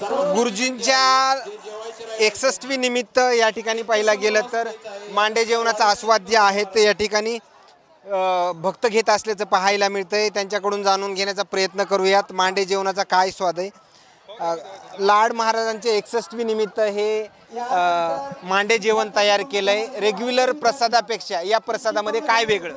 गुरुजींच्या एकसष्टवी निमित्त या ठिकाणी पाहिला गेलं तर मांडे जेवणाचा आस्वाद जे आहे ते या ठिकाणी भक्त घेत असल्याचं पाहायला मिळतंय. त्यांच्याकडून जाणून घेण्याचा प्रयत्न करूयात. मांडे जेवणाचा काय स्वाद आहे? लाड महाराजांचे एकसष्टवी निमित्त हे मांडे जेवण तयार केलंय. रेग्युलर प्रसादापेक्षा या प्रसादामध्ये काय वेगळं?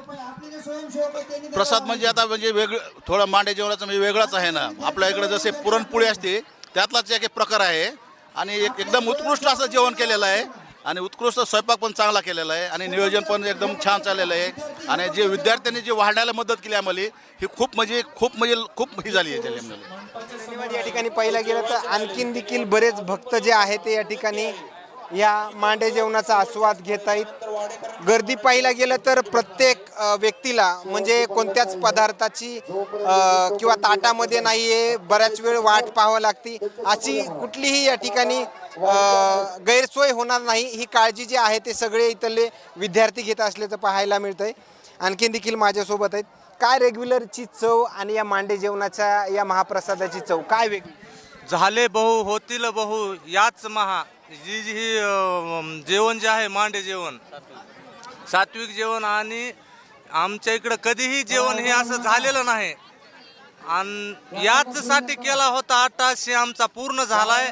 प्रसाद म्हणजे आता म्हणजे वेगळं थोडं मांडे जेवणाचं म्हणजे वेगळाच आहे ना. आपल्या इकडे जसे पुरणपोळी असते त्यातलाच एक एक प्रकार आहे. आणि एक एकदम उत्कृष्ट असं जेवण केलेलं आहे. आणि उत्कृष्ट स्वयंपाक पण चांगला केलेला आहे. आणि नियोजन पण एकदम छान चाललेलं आहे. आणि जे विद्यार्थ्यांनी जे वाढण्याला मदत केली आम्हाला ही खूप म्हणजे खूप म्हणजे खूप ही झाली आहे त्याला या ठिकाणी पाहिलं गेलं तर आणखीन देखील बरेच भक्त जे आहेत ते या ठिकाणी या मांडे जेवणाचा आस्वाद घेत आहेत गर्दी पाहिला गेलं तर प्रत्येक व्यक्तीला म्हणजे कोणत्याच पदार्थाची किंवा ताटामध्ये नाही आहे बऱ्याच वेळ वाट पाहावं लागते. अशी कुठलीही या ठिकाणी गैरसोय होणार नाही. ही काळजी जी आहे ते सगळे इथले विद्यार्थी घेत असल्याचं पाहायला मिळतं आहे आणखीन देखील माझ्यासोबत आहेत. काय रेग्युलरची चव आणि या मांडे जेवणाच्या या महाप्रसादाची चव? काय वेगळी झाले बहु होतील बहु याच महा. जी जी ही अं, जेवण जे आहे मांडे जेवण. सात्विक जेवण आणि आमच्या इकडं कधीही जेवण हे असं झालेलं नाही. आणि याचसाठी केला होता अट्टाशी आमचा पूर्ण झालाय.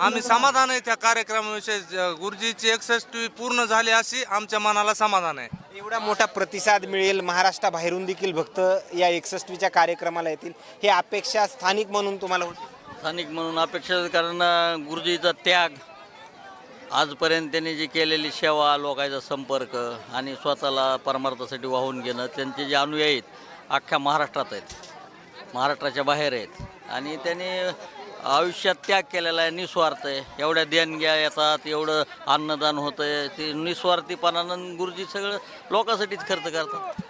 आम्ही समाधान आहे त्या कार्यक्रमाविषयी. ज- गुरुजीची एकसष्टी पूर्ण झाली अशी आमच्या मनाला समाधान आहे. एवढा मोठा प्रतिसाद मिळेल महाराष्ट्राबाहेरून देखील भक्त या एकसष्टीच्या कार्यक्रमाला येतील. हे अपेक्षा स्थानिक म्हणून तुम्हाला होती? स्थानिक म्हणून अपेक्षा कारण अं, गुरुजीचा त्याग आजपर्यंत त्यांनी जी केलेली सेवा लोकांचा संपर्क आणि स्वतःला परमार्थासाठी वाहून घेणं त्यांचे जे अनुयायी आहेत अख्ख्या महाराष्ट्रात आहेत. महाराष्ट्राच्या बाहेर आहेत. आणि त्यांनी आयुष्यात त्याग केलेला आहे निस्वार्थ आहे. एवढ्या देणग्या येतात एवढं अन्नदान होतं आहे ते निस्वार्थीपणानं गुरुजी सगळं लोकांसाठीच खर्च करतात.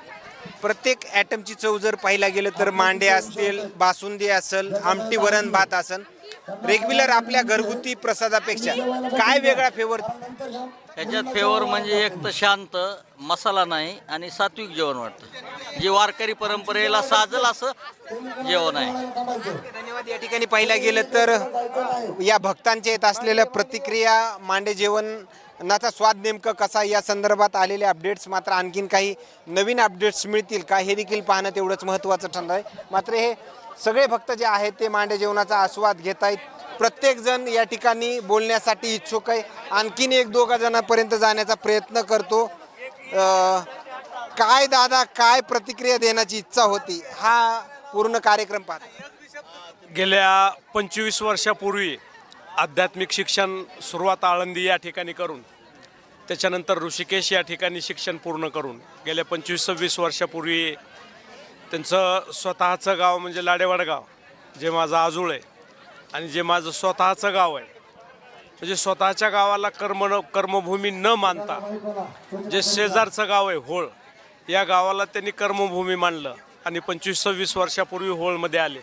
प्रत्येक ॲटमची चव जर पाहिला गेलं तर मांडे असतील बासुंदी असेल आमटी वरण भात असेल रेग्युलर आपल्या घरगुती प्रसादापेक्षा. काय वेगळा फेवर ह्याच्यात फेवर म्हणजे एक तर शांत मसाला नाही आणि सात्विक जेवण वाटतं. जे वारकरी परंपरेला साजल असं जेवण आहे. धन्यवाद. या ठिकाणी पाहिला गेलं तर या भक्तांच्या येत असलेल्या प्रतिक्रिया मांडे नाचा स्वाद नेमकं कसा या संदर्भात आलेले अपडेट्स मात्र आणखीन काही नवीन अपडेट्स मिळतील का? हे देखील पाहणं तेवढंच महत्त्वाचं ठरलं आहे मात्र हे सगळे भक्त जे आहेत ते मांडे जेवणाचा आस्वाद घेत आहेत प्रत्येकजण या ठिकाणी बोलण्यासाठी इच्छुक आहे. आणखीन एक दोघा जणांपर्यंत जाण्याचा प्रयत्न करतो. काय दादा काय प्रतिक्रिया देण्याची इच्छा होती? हा पूर्ण कार्यक्रम पाहतो. गेल्या पंचवीस वर्षापूर्वी आध्यात्मिक शिक्षण सुरुवात आळंदी या ठिकाणी करून त्याच्यानंतर ऋषिकेश या ठिकाणी शिक्षण पूर्ण करून गेल्या पंचवीस सव्वीस वर्षापूर्वी त्यांचं स्वतःचं गाव म्हणजे लाडेवाड गाव जे माझं आजूळ आहे आणि जे माझं स्वतःचं गाव आहे. म्हणजे स्वतःच्या गावाला कर्म न कर्मभूमी न मानता जे शेजारचं गाव आहे होळ या गावाला त्यांनी कर्मभूमी मानलं आणि पंचवीस सव्वीस वर्षापूर्वी होळमध्ये आले.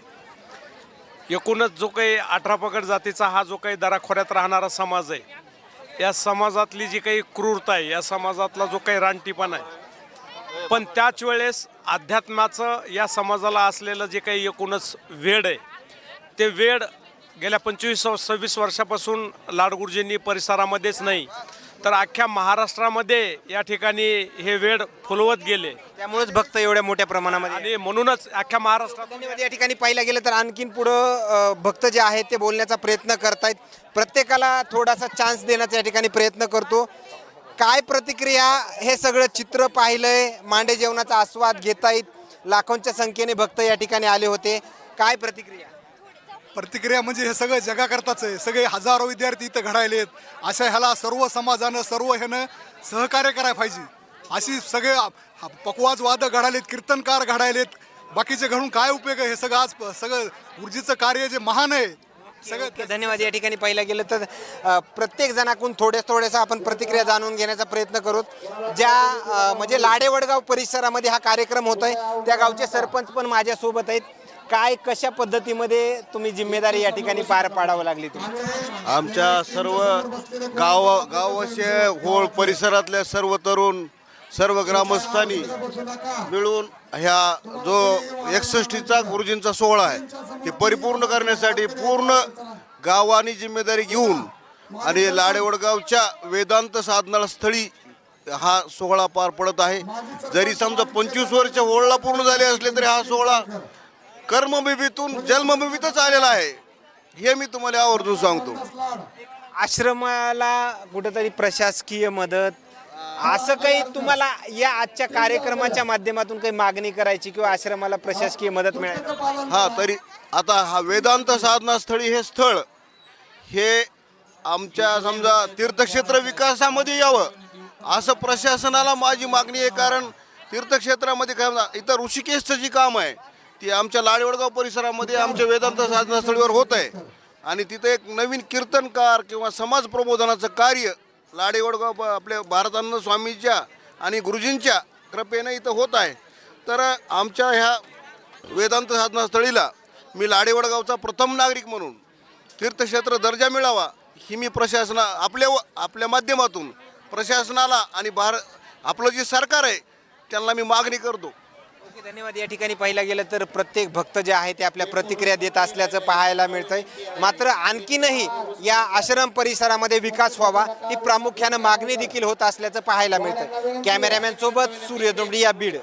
एकूणच जो काही अठरा पगड जातीचा हा जो काही दराखोऱ्यात राहणारा समाज आहे या समाजातली जी काही क्रूरता आहे या समाजातला जो काही रानटीपणा आहे पण त्याच वेळेस अध्यात्माचं या समाजाला असलेलं जे काही एकूणच वेड आहे ते वेड गेल्या पंचवीस सव्वीस वर्षापासून लाडगुरुजींनी परिसरामध्येच नाही तर अख्ख्या महाराष्ट्रामध्ये या ठिकाणी हे वेड फुलवत गेले. त्यामुळेच भक्त एवढ्या मोठ्या प्रमाणामध्ये आणि म्हणूनच अख्ख्या महाराष्ट्रात धन्यवाद. या ठिकाणी पाहिलं गेलं तर आणखीन पुढं अ, भक्त जे आहेत ते बोलण्याचा प्रयत्न करतायत. प्रत्येकाला थोडासा चान्स देण्याचा या ठिकाणी प्रयत्न करतो. काय प्रतिक्रिया हे सगळं चित्र पाहिलंय मांडे जेवणाचा आस्वाद घेतायत. लाखोंच्या संख्येने भक्त या ठिकाणी आले होते. काय प्रतिक्रिया? प्रतिक्रिया म्हणजे हे सगळं जगाकरताच आहे. सगळे हजारो विद्यार्थी इथं घडायलेत. अशा ह्याला सर्व समाजानं सर्व ह्यानं सहकार्य करायला पाहिजे. अशी सगळे आ- पकवाज वाद घडालेत कीर्तनकार घडायलेत. बाकीचे घडून काय उपयोग आहे हे सगळं आज प- सगळं ऊर्जेचं कार्य जे महान आहे सगळं धन्यवाद. या ठिकाणी पाहिलं गेलं तर प्रत्येक जणाकडून थोड्या थोडेसा आपण प्रतिक्रिया जाणून घेण्याचा प्रयत्न करू ज्या म्हणजे लाडेवडगाव परिसरामध्ये हा कार्यक्रम होत आहे त्या गावचे सरपंच पण माझ्यासोबत आहेत. काय कशा पद्धतीमध्ये तुम्ही जिम्मेदारी या ठिकाणी पार पाडावं लागली तुम्ही? आमच्या सर्व गाव गावाचे होळ परिसरातल्या सर्व तरुण सर्व ग्रामस्थांनी मिळून ह्या जो एकसष्टीचा गुरुजींचा सोहळा आहे ते परिपूर्ण करण्यासाठी पूर्ण गावानी जिम्मेदारी घेऊन आणि लाडेवडगावच्या वेदांत साधना स्थळी हा सोहळा पार पडत आहे. जरी समजा पंचवीस वर्ष होळला पूर्ण झाले असले तरी हा सोहळा कर्मभूमीतून जन्मभूमीतच आलेला आहे. हे मी तुम्हाला आवर्जून सांगतो. आश्रमाला कुठेतरी प्रशासकीय मदत असं काही तुम्हाला या आजच्या कार्यक्रमाच्या माध्यमातून काही मागणी करायची किंवा आश्रमाला प्रशासकीय मदत मिळाली? हा तरी आता हा वेदांत साधना स्थळी हे स्थळ हे आमच्या समजा तीर्थक्षेत्र विकासामध्ये यावं असं प्रशासनाला माझी मागणी आहे कारण तीर्थक्षेत्रामध्ये काय इथं ऋषिकेशचं जी काम आहे ती आमच्या लाडवडगाव परिसरामध्ये आमच्या वेदांत साधनास्थळीवर होत आहे. आणि तिथं एक नवीन कीर्तनकार किंवा समाज प्रबोधनाचं कार्य लाडेवडगाव आपल्या भारतानंद स्वामीच्या आणि गुरुजींच्या कृपेनं इथं होत आहे. तर आमच्या ह्या वेदांत साधनास्थळीला मी लाडेवडगावचा प्रथम नागरिक म्हणून तीर्थक्षेत्र दर्जा मिळावा ही मी प्रशासना आपल्या व- आपल्या माध्यमातून प्रशासनाला आणि भार आपलं जे सरकार आहे त्यांना मी मागणी करतो. धन्यवाद. या ठिकाणी पाहिलं गेलं तर प्रत्येक भक्त जे आहे ते आपल्या प्रतिक्रिया देत असल्याचं पाहायला मिळतंय. मात्र आणखीनही या आश्रम परिसरामध्ये विकास व्हावा ही प्रामुख्यानं मागणी देखील होत असल्याचं पाहायला मिळतं कॅमेरामॅन सोबत सूर्य दोंबडी या बीड.